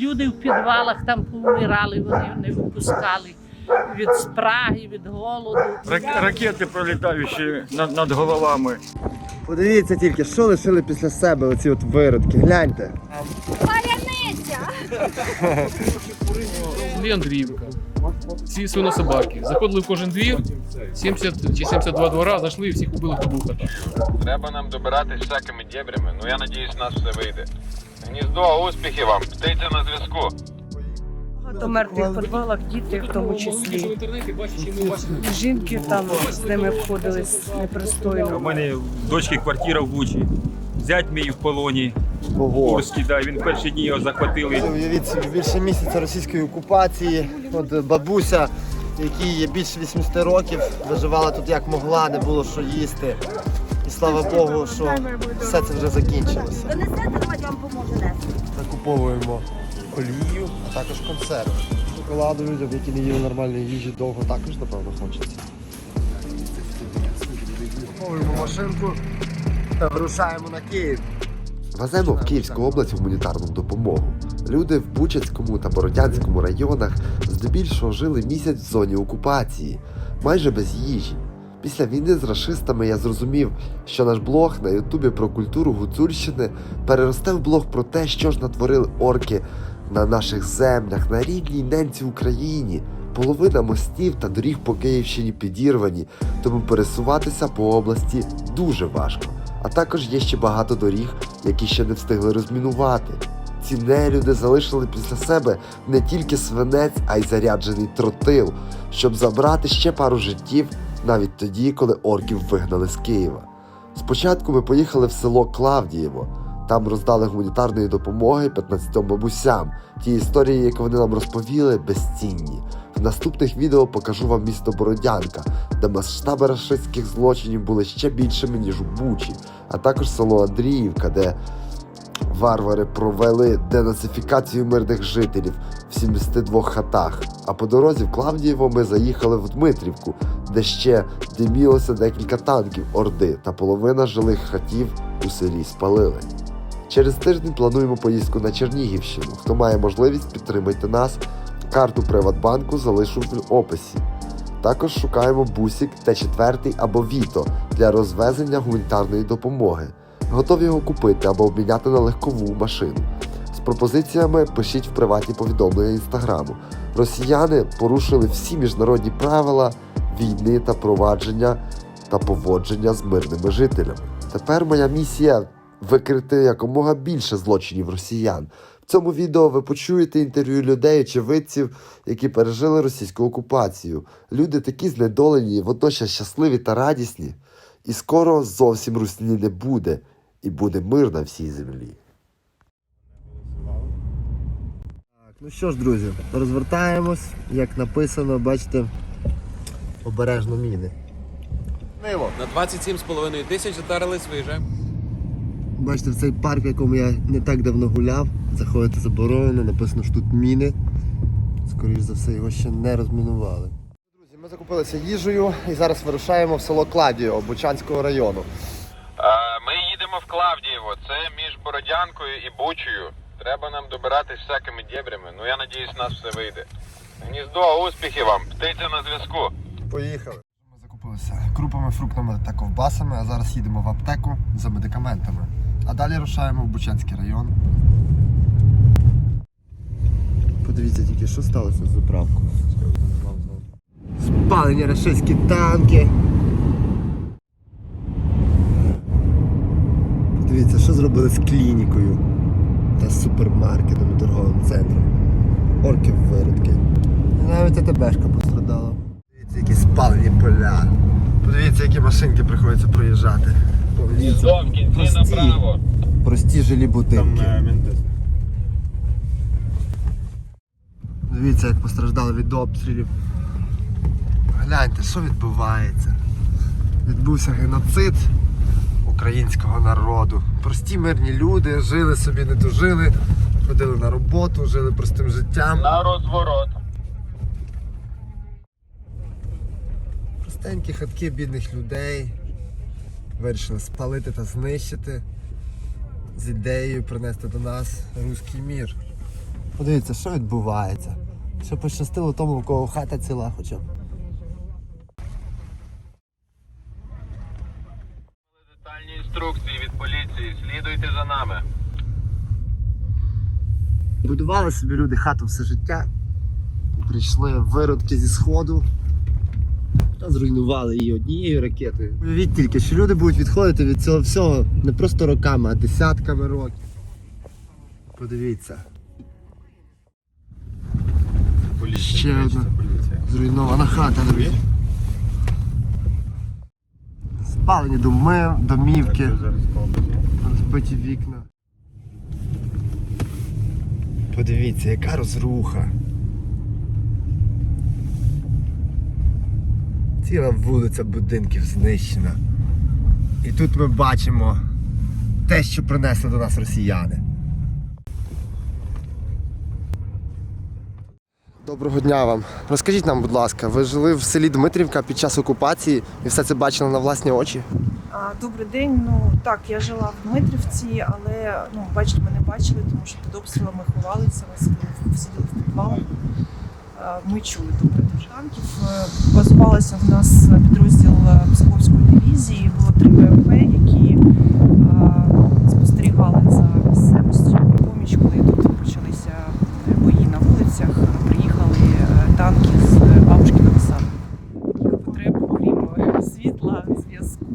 люди в підвалах там повмирали, вони не випускали від спраги, від голоду. Рак- Ракети пролітаючі над, над головами. Подивіться тільки, що лишили після себе оці от виродки. Гляньте. Селі Андріївка. Ці свинособаки. Заходили в кожен двір, 70 чи 72 двора, зайшли і всіх убили, хто був. Треба нам добиратись всякими дєбрями, ну я надіюсь, у нас все вийде. Гніздо, успіхів вам, птиця на зв'язку. Багато мертвих в підвалах, діти в тому числі. Жінки там з ними входились У мене в дочки квартира в Бучі. Зять мій в полоні. Курський, да, він перші дні його захватили. Уявіть собі, більше місяця російської окупації. От бабуся, якій є більше 80 років, виживала тут як могла, не було що їсти. І слава Богу, що все це вже закінчилося. Донесете, давайте вам поможе нести. Закуповуємо олію, а також консерви. Шоколаду людям, які не їли нормальної їжі довго, також, напевно, хочеться. Закуповуємо машинку та вирушаємо на Київ. Веземо в Київську область гуманітарну допомогу. Люди в Бучацькому та Бородянському районах здебільшого жили місяць в зоні окупації, майже без їжі. Після війни з рашистами я зрозумів, що наш блог на Ютубі про культуру Гуцульщини переросте в блог про те, що ж натворили орки на наших землях, на рідній ненці Україні. Половина мостів та доріг по Київщині підірвані, тому пересуватися по області дуже важко. А також є ще багато доріг, які ще не встигли розмінувати. Ці нелюди залишили після себе не тільки свинець, а й заряджений тротил, щоб забрати ще пару життів навіть тоді, коли орків вигнали з Києва. Спочатку ми поїхали в село Клавдієво. Там роздали гуманітарної допомоги 15 бабусям. Ті історії, які вони нам розповіли, безцінні. В наступних відео покажу вам місто Бородянка, де масштаби рашистських злочинів були ще більшими, ніж у Бучі, а також село Андріївка, де варвари провели денацифікацію мирних жителів в 72 хатах. А по дорозі в Клавдієво ми заїхали в Дмитрівку, де ще димілося декілька танків Орди, та половина жилих хатів у селі спалили. Через тиждень плануємо поїздку на Чернігівщину. Хто має можливість, підтримайте нас. Карту Приватбанку залишу в описі. Також шукаємо бусік Т4 або Віто для розвезення гуманітарної допомоги. Готові його купити або обміняти на легкову машину. З пропозиціями пишіть в приватні повідомлення інстаграму. Росіяни порушили всі міжнародні правила війни та провадження та поводження з мирними жителями. Тепер моя місія викрити якомога більше злочинів росіян. В цьому відео ви почуєте інтерв'ю людей, очевидців, які пережили російську окупацію. Люди такі знедолені, водночас щасливі та радісні. І скоро зовсім русні не буде, і буде мир на всій землі. Так, ну що ж, друзі, розвертаємось, як написано, бачите, обережно міни. Мило. На 27,5 тисяч затарились, виїжджаємо. Бачите, в цей парк, в якому я не так давно гуляв, заходити заборонено, написано, що тут міни. Скоріше за все, його ще не розмінували. Друзі, ми закупилися їжею і зараз вирушаємо в село Кладіо Бучанського району. Клавдієво, це між Бородянкою і Бучею. Треба нам добиратись всякими дєбрями, ну я надіюсь, у нас все вийде. Гніздо, успіхів вам, птиця на зв'язку. Поїхали. Ми закупилися крупами, фруктами та ковбасами, а зараз їдемо в аптеку за медикаментами. А далі рушаємо в Бучанський район. Подивіться тільки, що сталося з заправкою. Спалені рашистські танки. Подивіться, що зробили з клінікою та супермаркетом і торговим центром. Орків виродки. І навіть АТБшка пострадала. Подивіться, які спалені поля. Подивіться, які машинки приходиться проїжджати. Кінці прості, направо. прості жилі будинки. Дивіться, як постраждали від обстрілів. Гляньте, що відбувається. Відбувся геноцид українського народу. Прості мирні люди жили собі, не дожили, ходили на роботу, жили простим життям. На розворот. Простенькі хатки бідних людей вирішили спалити та знищити з ідеєю принести до нас руський мір. Подивіться, що відбувається. Ще пощастило тому, у кого хата ціла хоча б. Інструкції від поліції. Слідуйте за нами. Будували собі люди хату все життя. Прийшли виродки зі сходу. Та зруйнували її однією ракетою. Уявіть тільки, що люди будуть відходити від цього всього не просто роками, а десятками років. Подивіться. Ще одна зруйнована хата, друзі. Спалені доми, домівки, розбиті вікна. Подивіться, яка розруха. Ціла вулиця будинків знищена. І тут ми бачимо те, що принесли до нас росіяни. Доброго дня вам. Розкажіть нам, будь ласка, ви жили в селі Дмитрівка під час окупації і все це бачили на власні очі? Добрий день. Ну так, я жила в Дмитрівці, але ну бачите, ми не бачили, тому що під обстрілами ховалися. Ми сиділи, в підвалах. Ми чули добре дуже танків. Базувалося в нас підрозділ е, Псковської дивізії. Було три ВМП, які а, спостерігали за місцевістю. І поміч, коли тут почалися бої на вулицях, приїхали е, танки з бабушкиного саду. Потреб, окрім е, світла, зв'язку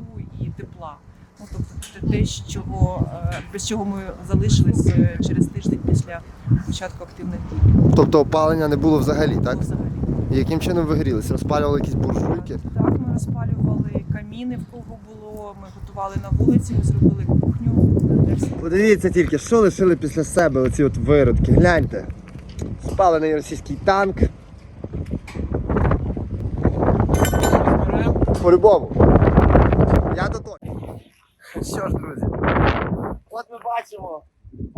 і тепла. Ну, тобто це те, чого, е, без чого ми залишились е, через тиждень після початку активних дій. Тобто опалення не було взагалі, так? Взагалі. І яким чином ви грілись? Розпалювали якісь буржуйки? Так, ми розпалювали каміни, в кого було. Ми готували на вулиці, ми зробили кухню. Подивіться тільки, що лишили після себе оці от виродки. Гляньте. Спалений російський танк. По-любому. Я до того. Що ж, друзі, от ми бачимо,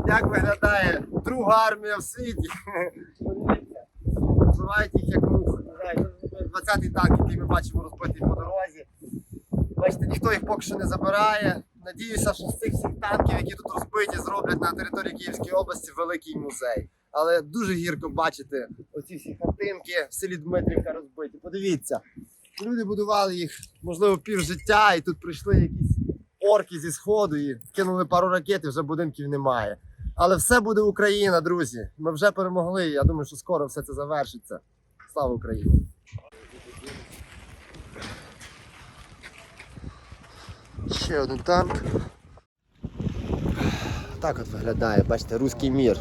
як виглядає друга армія в світі. Подивіться. Називають їх як це 20-й танк, який ми бачимо розбитий по дорозі. Бачите, ніхто їх поки що не забирає. Надіюся, що з цих всіх танків, які тут розбиті, зроблять на території Київської області великий музей. Але дуже гірко бачити оці всі хатинки в селі Дмитрівка розбиті. Подивіться, люди будували їх, можливо, півжиття, і тут прийшли якісь орки зі сходу і кинули пару ракет, і вже будинків немає. Але все буде Україна, друзі. Ми вже перемогли. Я думаю, що скоро все це завершиться. Слава Україні! Ще один танк. Так от виглядає, бачите, руський мір.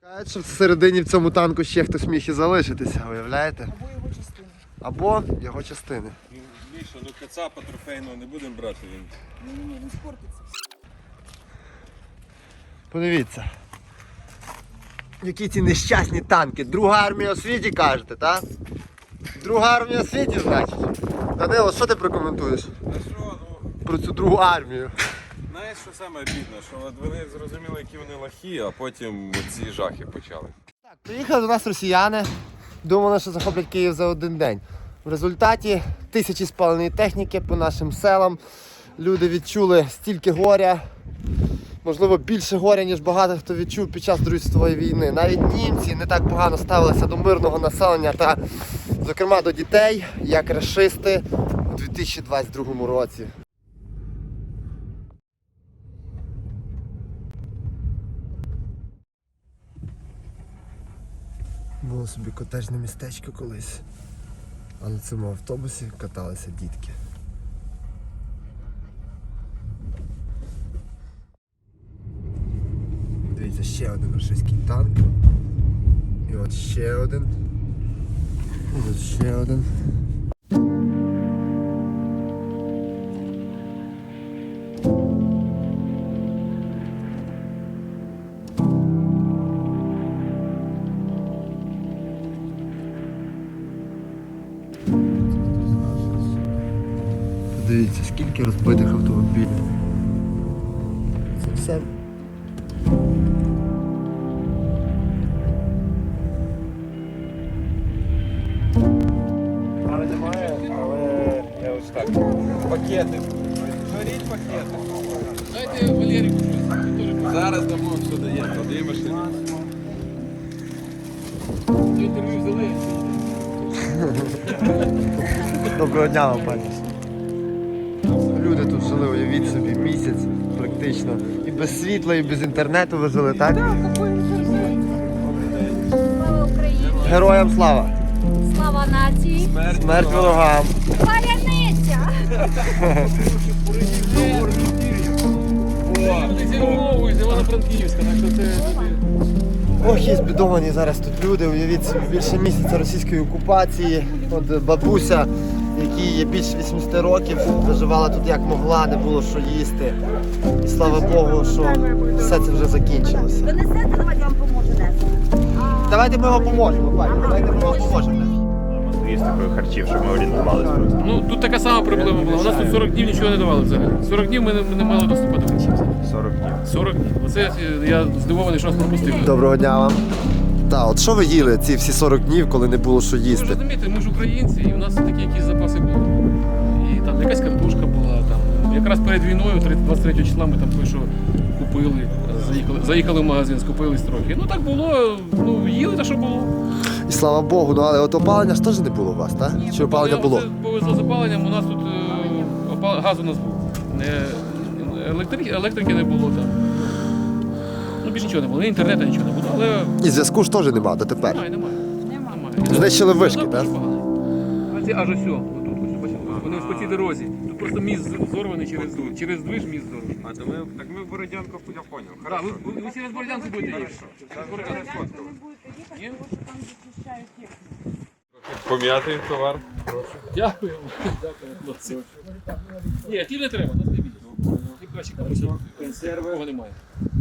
Кажуть, що всередині в цьому танку ще хтось міг і залишитися, уявляєте? Або його частини. Або його частини. Більше до кацапа трофейного не будемо брати. Він Ні, ні, він спортиться. Подивіться. Які ці нещасні танки. Друга армія у світі кажете, так? Друга армія у світі, значить. Данило, що ти прокоментуєш Та що, ну, про цю другу армію? знаєш, що саме обідно, що от вони зрозуміли, які вони лахи, а потім ці жахи почали. Так, приїхали до нас росіяни. Думали, що захоплять Київ за один день. В результаті тисячі спаленої техніки по нашим селам. Люди відчули стільки горя, можливо, більше горя, ніж багато хто відчув під час Другої світової війни. Навіть німці не так погано ставилися до мирного населення та, зокрема, до дітей, як рашисти у 2022 році. Було собі котежне містечко колись. А на цьому автобусі каталися дітки. Дивіться, ще один російський танк. І от ще один. І от ще один. Скільки розбитих автомобілів. Це все. Але немає, але я ось так. Пакети. Горіть пакети. Дайте Валеріку щось. Зараз дамо, що дає. Інтерв'ю взяли. Доброго дня вам, пані. Жили, уявіть собі, місяць практично. І без світла, і без інтернету ви жили, так? Слава Україні! Героям слава! Слава нації! Смерть ворогам! Це... Ох, і збідовані зараз тут люди, уявіть собі, більше місяця російської окупації. От бабуся, якій є більше 80 років, виживала тут як могла, не було що їсти. І слава Богу, що все це вже закінчилося. Ви несете, давайте вам поможу нести. Давайте ми вам поможемо, пані. Давайте ми вам поможемо. харчів, щоб ми орієнтувалися просто. Ну, тут така сама проблема була. У нас тут 40 днів нічого не давали взагалі. 40 днів ми не, ми не мали доступу до харчів. 40 днів. 40 днів. Оце я здивований, що нас пропустили. Доброго дня вам. Так, от що ви їли ці всі 40 днів, коли не було що Ви ж їсти? розумієте, ми ж українці, і у нас такі якісь запаси були. І там якась картошка була, там якраз перед війною, 30 23 числа, ми там кое-що купили, заїхали, заїхали в магазин, скупились трохи. Ну так було, ну їли те, що було. І слава Богу, ну але от опалення ж теж не було у вас, так? Чи опалення Але було? Повезло з опаленням, у нас тут е, опал- газ у нас був. Не, електрики, електрики не було там. Ну більше нічого не було, і інтернету нічого не було, але І зв'язку ж теж немає дотепер. немає, немає. немає. Знищили вишки, так? ці аж ось, о, отут, ось, бачите, вони ось по цій дорозі. Тут просто міст з- зорваний через, через движ міст зорваний. А то ми, так ми в Бородянку, я понял. Так, ви, ви, ви через Бородянку будете їхати. Через Бородянку. Пом'ятий товар. Дякую. Дякую, хлопці. Ні, ті не треба, нас не бійте. Ті краще консерви. Кого немає.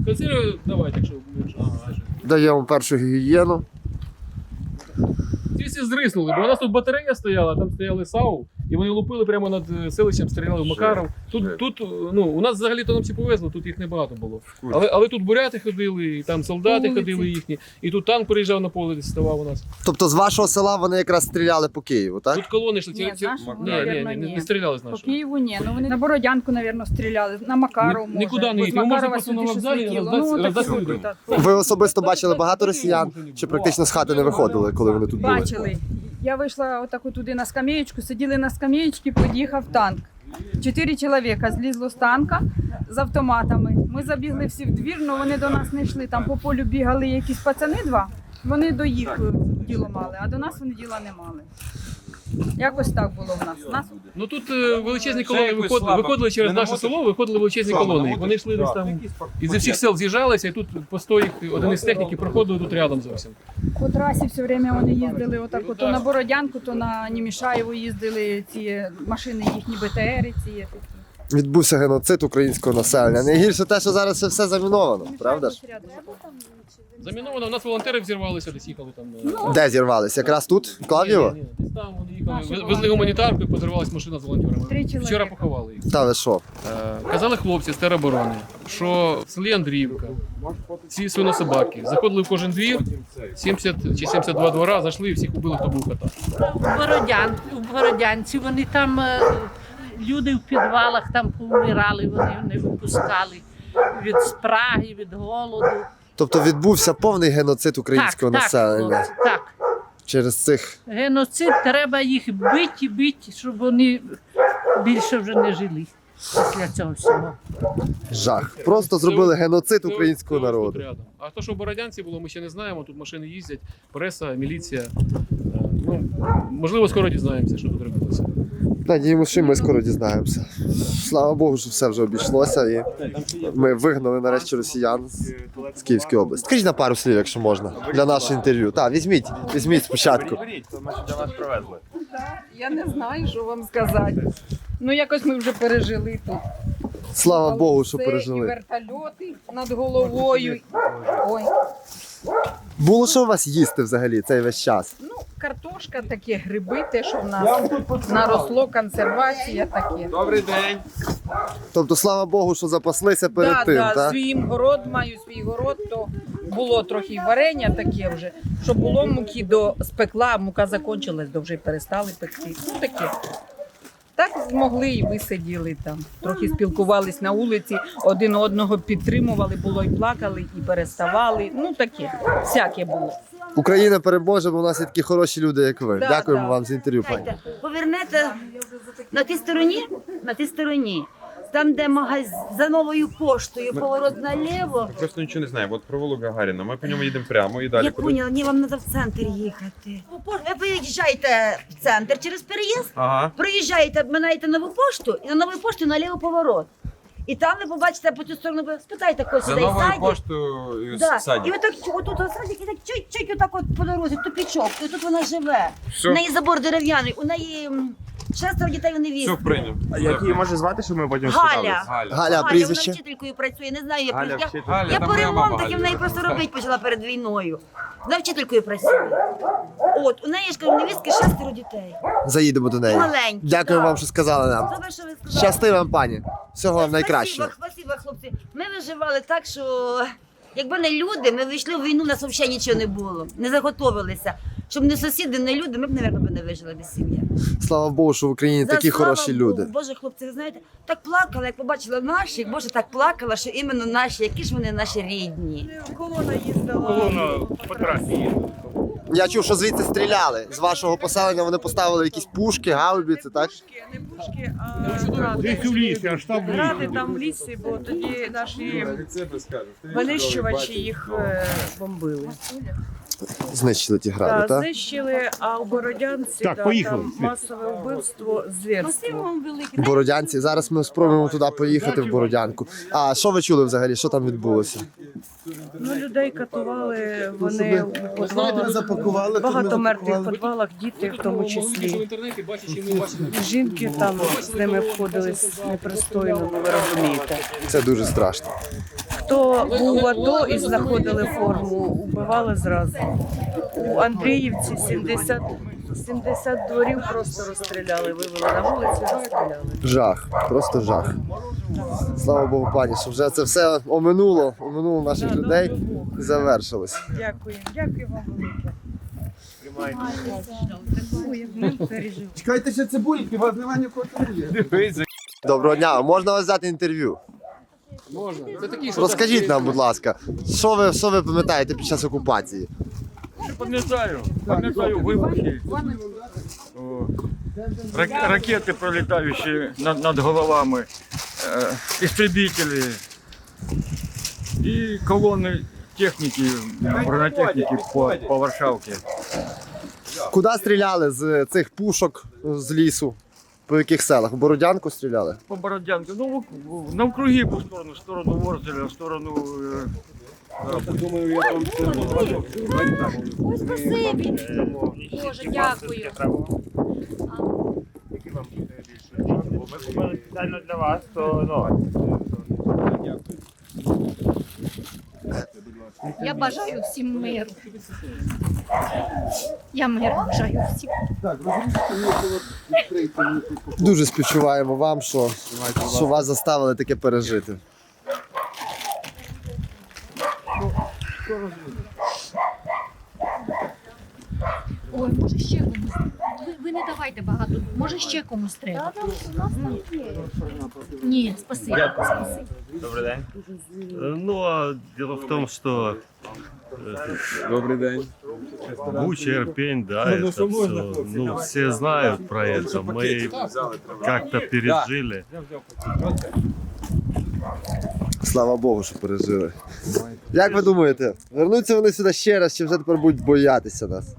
Консерви давайте, якщо якщо знаєш. Даємо першу гігієну. Ці всі зриснули, бо у нас тут батарея стояла, там стояли САУ, і вони лупили прямо над е, селищем, стріляли в Макаров. Тут, тут ну, у нас взагалі то нам всі повезло, тут їх небагато було. Але, але тут буряти ходили, і там солдати ходили їхні, і тут танк приїжджав на поле, ставав у нас. Тобто з вашого села вони якраз стріляли по Києву, так? Тут колони йшли. Ні, ці- ці- нашого, ні, ні, ні, не, не стріляли з По. Києву ні, ну вони на Бородянку, мабуть, стріляли, на Макаров Ні- може. нікуди не можете Макарова просто на вокзалі роздати- Ну, людям. Ви особисто бачили багато росіян, чи практично з хати не виходили, коли вони тут були? Бачили. Я вийшла отаку туди на скам'єчку, сиділи на скам'єчці, під'їхав танк. Чотири чоловіка злізло з танка з автоматами. Ми забігли всі в двір, але вони до нас не йшли. Там по полю бігали якісь пацани два. Вони до їх діло мали, а до нас вони діла не мали. Якось так було в нас. нас Ну тут е, величезні колони якось виходили, слабо. виходили через наше село, виходили величезні Слабо колони. Вони йшли десь там із усіх сел з'їжджалися, і тут постой їх один із техніки проходили тут рядом зовсім. по трасі все время вони їздили отак, то на Бородянку, то на Німішаєву їздили ці машини їхні БТРи, ці такі. Відбувся геноцид українського населення. Найгірше те, що зараз це все заміновано, правда ж? Заміновано, у нас волонтери взірвалися, десь їхали там. е, Ну, Де зірвалися? Якраз тут? в Клавдіво? Ні, ні, десь там вони їхали, Наші везли волонтери. гуманітарку і подорвалась машина з волонтерами. Три чоловіка. Вчора поховали їх. Та ви що? Е, Казали хлопці з тероборони, що в селі Андріївка ці свинособаки заходили в кожен двір, 70 чи 72 двора, зайшли і всіх убили, хто був кота. У, Бородян, у Бородянці вони там е, люди в підвалах там повмирали, вони не випускали від спраги, від голоду. Тобто відбувся повний геноцид українського так, населення Так, так. через цих. Геноцид треба їх бити, бити, щоб вони більше вже не жили після цього всього. Жах. Просто зробили геноцид Це- українського це народу. А то, що в Бородянці було, ми ще не знаємо. Тут машини їздять, преса, міліція. Е, Ну, можливо, скоро дізнаємося, що тут робилося. Надіємося, що і ми скоро дізнаємося. Слава Богу, що все вже обійшлося і ми вигнали нарешті росіян з, Київської області. Скажіть на пару слів, якщо можна, для нашого інтерв'ю. Так, візьміть, візьміть спочатку. Я не знаю, що вам сказати. Ну, якось ми вже пережили тут. Слава Богу, що Це І пережили. вертольоти над головою. Ой, Було що у вас їсти взагалі цей весь час? ну, картошка, такі гриби, те, що в нас наросло, консервація таке. Добрий день. Тобто, слава Богу, що запаслися перед да, тим, да, так? свій город маю, свій город, то було трохи варення таке вже, що було муки до спекла, мука закончилась, то вже перестали пекти. Ну таке. Так змогли і висиділи там. Трохи спілкувались на вулиці, один одного підтримували, було і плакали, і переставали. Ну таке, всяке було. Україна переможе, бо у нас є такі хороші люди, як ви. Да, Дякуємо да. вам за інтерв'ю, пані. Повернете на тій стороні, на тій стороні, там, де магазин за новою поштою, поворот наліво. Просто нічого не знаємо. От провулок Гагаріна. Ми по ньому їдемо прямо і далі. Я куди? поняла, ні, вам треба в центр їхати. Ви приїжджаєте в центр через переїзд, Ага. проїжджаєте, минаєте нову пошту, і на нову пошту наліво поворот. І там ви побачите по цю сторону, ви спитайте когось За сюди новою садять. поштою Да. І садик. отак отут садик, і так чуть-чуть отак от по дорозі, тупічок, і тут вона живе. Все. У неї забор дерев'яний, у неї м, шестеро дітей у невісті. Все прийняв. Як її може звати, щоб ми потім Галя. Галя. Галя, Галя, прізвище. вона вчителькою працює, не знаю, я, Галя я, вчитель. Галя, я там по моя мама ремонтах і в неї Галя. просто робити почала перед війною. Вона вчителькою працює. От, у неї ж кажу, невістки шестеро дітей. Заїдемо до неї. Маленькі, Дякую так. вам, що сказали нам. Добре, що ви сказали. Щасти вам, пані. Всього вам найкращого. Спасибо, спасибо, хлопці. Ми виживали так, що якби не люди, ми вийшли в війну, у нас взагалі нічого не було. Не заготовилися. Щоб не сусіди, не люди, ми б, мабуть, не вижили без сім'ї. Слава Богу, що в Україні За такі слава хороші Богу. люди. Боже, хлопці, ви знаєте, так плакала, як побачила наших, Боже, так плакала, що іменно наші, які ж вони наші рідні. Колона їздила. Колона по трасі. Я чув, що звідси стріляли. З вашого поселення вони поставили якісь пушки, гаубіці, так? Пушки, не пушки, а гради. Десь у лісі, аж там в Гради лісі. там в лісі, бо тоді наші винищувачі їх е, бомбили. Знищили ті гради, Та, так? знищили, а у Бородянці Так, та, поїхали, там масове вбивство, звірство. В Бородянці. Зараз ми спробуємо туди поїхати в Бородянку. А що ви чули взагалі? Що там відбулося? Ну, людей катували, вони у підвалах, багато мертвих в підвалах, діти в тому числі. Жінки там з ними обходились непристойно, ну ви розумієте. Це дуже страшно. Хто був в АТО і знаходили форму, убивали зразу. У Андріївці 70, 70 дворів просто розстріляли, вивели на вулицю, розстріляли. Жах, просто жах. Слава Богу, пані, що вже це все оминуло, оминуло наших людей і завершилось. Дякую, дякую вам велике. Чекайте ще цибульки, вас немає нікого Доброго дня, можна вас взяти інтерв'ю? Можна. Це такі, що Розкажіть нам, будь ласка, що ви, що ви пам'ятаєте під час окупації? Пам'ятаю, пам'ятаю вибухи. О, рак- Ракети пролітаючі над, над головами, е, істребителі і колони техніки, бронетехніки по, по Варшавці. Куди стріляли з цих пушок з лісу? По яких селах? В Бородянку стріляли? По Бородянку, ну навкруги по сторону, в сторону Ворзеля, в сторону. е, Ой, спасибі. Боже, дякую. Ми купили спеціально для вас, то Я бажаю всім миру. Я миру бажаю всім. Дуже співчуваємо вам, що, що вас заставили таке пережити. Ой, може ще комусь Ви, ви не давайте багато. Може ще комусь треба. Ні, спасибі. спасибі. Добрий день. Ну, а дело в том, что Добрий день. Буча, Ирпень, да, это все, ну, все знают про это. Мы как-то пережили. Слава Богу, що пережили. Як ви думаєте, вернуться вони сюди ще раз, чи вже тепер будуть боятися нас?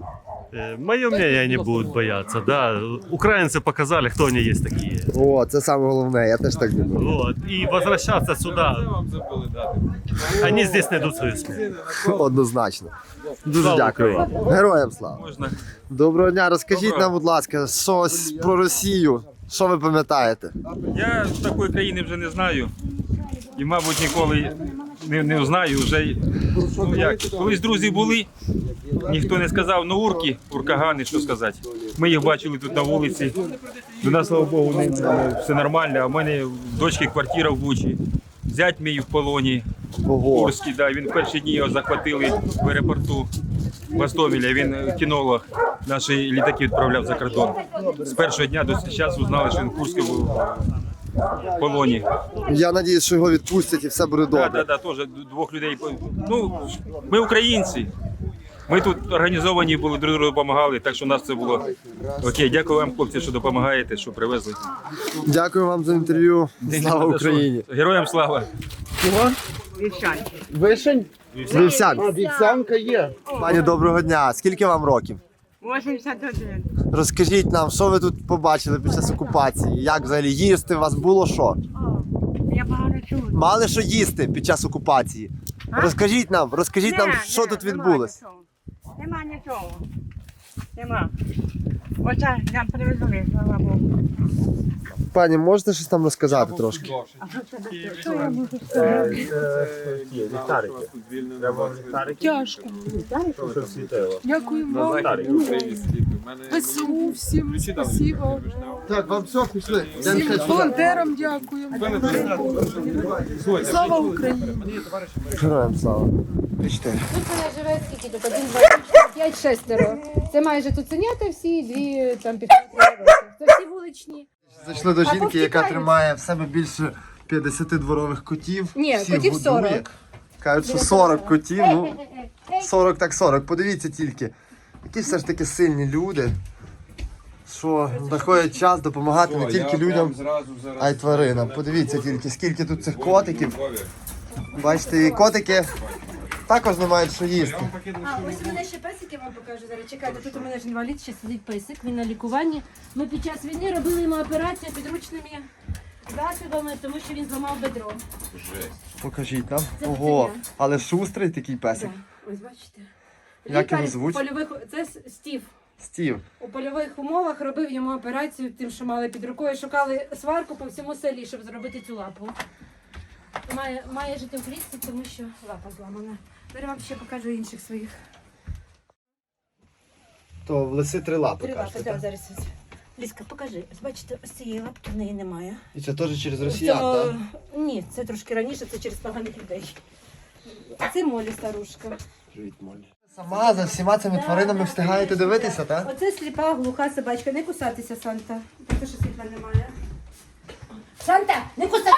Э, Мое мнение, они будут бояться, да. Украинцы показали, кто они есть такие. О, це саме головне, я теж так думаю. Вот. И возвращаться сюда, Вам они здесь найдут свою смерть. Однозначно. Дуже дякую вам. Героям слава. Можна. Доброго дня, розкажіть нам, будь ласка, щось про Росію. Що ви пам'ятаєте? Я такої країни вже не знаю. І, мабуть, ніколи не, не знаю. Вже ну, як, колись друзі були, ніхто не сказав, ну урки, уркагани, що сказати. Ми їх бачили тут на вулиці. До нас, слава Богу, не, все нормально. А в мене в дочки квартира в Бучі. Зять мій в полоні. Курський, да, він в перші дні його захватили в аеропорту Гостомеля. Він е, кінолог. Наші літаки відправляв за кордон. З першого дня до часу знали, що він в Курську був в полоні. Я надіюсь, що його відпустять і все буде Так, добре. так, так, теж двох людей. Ну, ми українці. Ми тут організовані були, друг другу допомагали, так що у нас це було окей. Дякую вам, хлопці, що допомагаєте, що привезли. Дякую вам за інтерв'ю. Слава Україні! Героям слава! Вишень? Вівсянка. Вівсянка є. Пані, доброго дня. Скільки вам років? 81. Розкажіть нам, що ви тут побачили під час окупації? Як взагалі їсти? У вас було що? Я багато чую. Мали що їсти під час окупації? Розкажіть нам, розкажіть нам, що тут відбулося. Нема нічого. Пані, можете щось там розказати трошки? А? Е, Ліхтарики. Тяжко. Дякую вам. ПСУ всім спасибо. Так, вам все, пішли. Волонтерам дякуємо. Слава Україні! Героям слава. Тут вона живе скільки тут? Один-два 5 шестеро. Це майже тут ценята всі, дві там півтора. Це всі вуличні. Зайшли до жінки, яка тримає в себе більше 50 дворових котів. Ні, Всіх котів годує. 40. Кажуть, що 40 котів, ну 40 так 40. Подивіться тільки, які все ж таки сильні люди, що знаходять час допомагати не тільки людям, а й тваринам. Подивіться тільки, скільки тут цих котиків. Бачите, і котики також не мають що їсти. А, ось у мене ще песики вам покажу зараз. Чекайте, тут у мене ж інвалід, ще сидить песик, він на лікуванні. Ми під час війни робили йому операцію підручними засобами, тому що він зламав бедро. Покажіть нам. Це Ого, пацаня. але шустрий такий песик. Да, ось бачите. Як його звуть? Польових... Це Стів. Стів. У польових умовах робив йому операцію тим, що мали під рукою. Шукали сварку по всьому селі, щоб зробити цю лапу. Має, має жити в клітці, тому що лапа зламана. Зараз вам ще покажу інших своїх. То в лиси три лапи. Три лапи, кажете, так, так? зараз. ось. Ліска, покажи. Ось бачите, ось цієї лапки в неї немає. І це теж через росіян, цьому- так? Ні, це трошки раніше, це через поганих людей. А це Молі старушка. Привіт, Молі. Сама за всіма цими тваринами встигаєте дивитися, так? Оце сліпа, глуха собачка. Не кусатися, Санта. Тому що світла немає. Санта, не кусатися!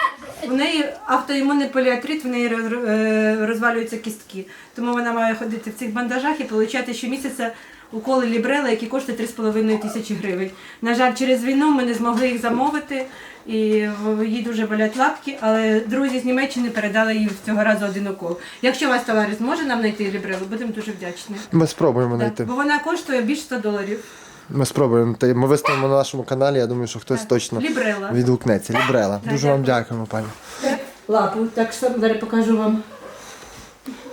У неї автоімунний поліатрит, в неї е, розвалюються кістки. Тому вона має ходити в цих бандажах і отримати щомісяця уколи лібрела, які коштують 3,5 тисячі гривень. На жаль, через війну ми не змогли їх замовити, і їй дуже болять лапки, але друзі з Німеччини передали їй цього разу один укол. Якщо вас товариш зможе нам знайти лібрелу, будемо дуже вдячні. Ми спробуємо знайти. Бо вона коштує більше 100 доларів. Ми спробуємо. Та Ми виставимо на нашому каналі. Я думаю, що хтось Так. точно Лібрела. відгукнеться. Лібрела. Так, Дуже вам дякуємо, пані. Лапу, так що зараз покажу вам.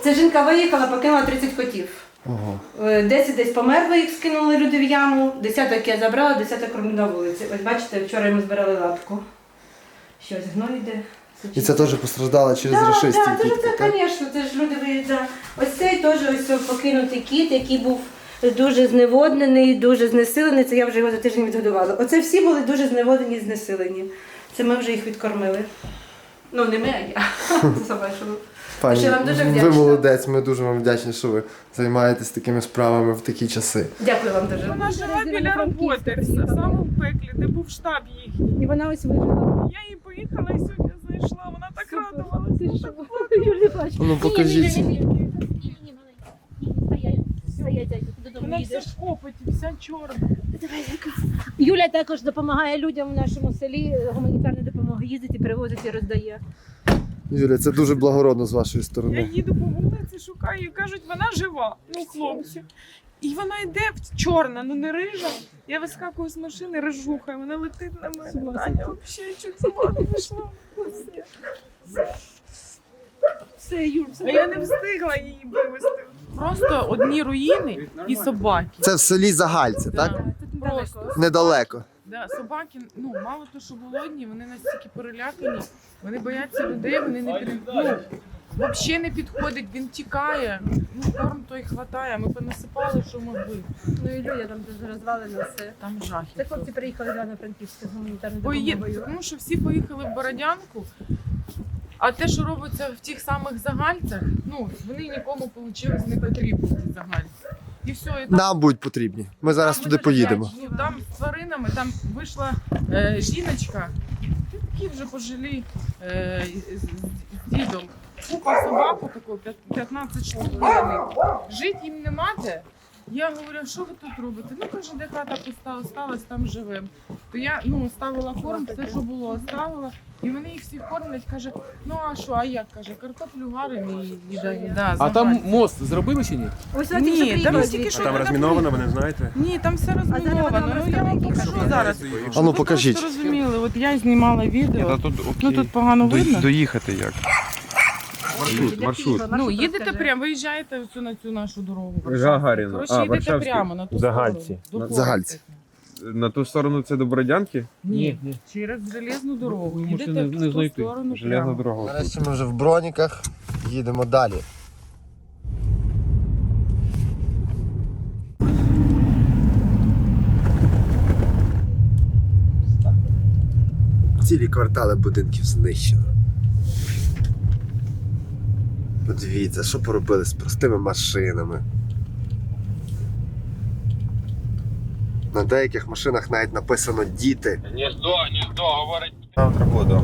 Ця жінка виїхала, покинула 30 котів. Ого. Е, 10 десь померли, їх скинули люди в яму, десяток я забрала, десяток роблю на вулиці. Ось бачите, вчора йому збирали лапку. Щось гной йде. І це теж постраждало через Так, рашистів. так, кітки, це, так? звісно, це ж люди виїжджають. Ось цей теж ось покинутий кіт, який був дуже зневоднений, дуже знесилений. Це я вже його за тиждень відгодувала. Оце всі були дуже зневоднені і знесилені. Це ми вже їх відкормили. Ну, не ми, а я. Пані, Ще вам дуже ви молодець, ми дуже вам вдячні, що ви займаєтесь такими справами в такі часи. Дякую вам дуже. Вона жила біля роботи, в самому пеклі, де був штаб їхній. І вона ось вижила. Я їй поїхала і сьогодні знайшла. Вона так радувалася. Юлі плаче. Ну, покажіть. Вона вся в копоті, вся чорна. Юля також допомагає людям в нашому селі гуманітарну допомогу їздить і привозить і роздає. Юля, це дуже благородно з вашої Я сторони. їду по вулиці, шукаю, і кажуть, вона жива. Ну, хлопці. І вона йде в- чорна, ну не рижа. Я вискакую з машини, рижуха, і вона летить на мене. Таня взагалі чуть з ума не вийшла. Все, Юль, А я не встигла її вивезти. Просто одні руїни і собаки. Це в селі Загальце, так? Просто. Недалеко. Да, собаки, ну мало то, що голодні, вони настільки перелякані, вони бояться людей, вони не під... ну, взагалі не підходить, він тікає, ну корм той хватає, ми понасипали, що могли. Ну і Юля там дуже розвалена все. Там жахи. Це хлопці приїхали да, на Франківську з гуманітарною Пої... допомогою. Тому що всі поїхали в Бородянку, А те, що робиться в тих самих загальцях, ну вони нікому вийшло не потрібні ці загальці. І все, і там Нам будуть потрібні. Ми зараз Там туди вони поїдемо. Ну, там з тваринами там вийшла е, жіночка, такі вже пожилі е, з, з дідом. Купа собаку таку, 15 штук. Жити їм нема де. Я говорю, що ви тут робите? Ну каже, де хата пуста осталась, там живемо. То я ну ставила корм, все, що було, оставила. І вони їх всіх кормлять, каже, ну а що, а як? каже, картоплю варимо і, і, да, А там заваримо». мост зробили чи ні? Ось Ні, там тільки що туди розміновано, ви не знаєте? ні, там все розміновано. Ну я вам покажу зараз. А ну покажіть. Ви розуміли, от я знімала відео. Ну тут погано видно. Доїхати як? Маршрут, маршрут. Ну їдете прямо, виїжджаєте на цю нашу дорогу. Гагаріна. Коротше, А, їдете Варшавський. прямо на ту Загальці. сторону. до На. Загальці. На ту сторону це до Бородянки? Ні, через железну дорогу. Ви можете Їдете не- в не ту знайти. сторону Железна прямо. дорога. Нарешті ми вже в броніках. Їдемо далі. Цілі квартали будинків знищено. Подивіться, що поробили з простими машинами. На деяких машинах навіть написано діти. Гніздо, гніздо, говорить. Завтра буду.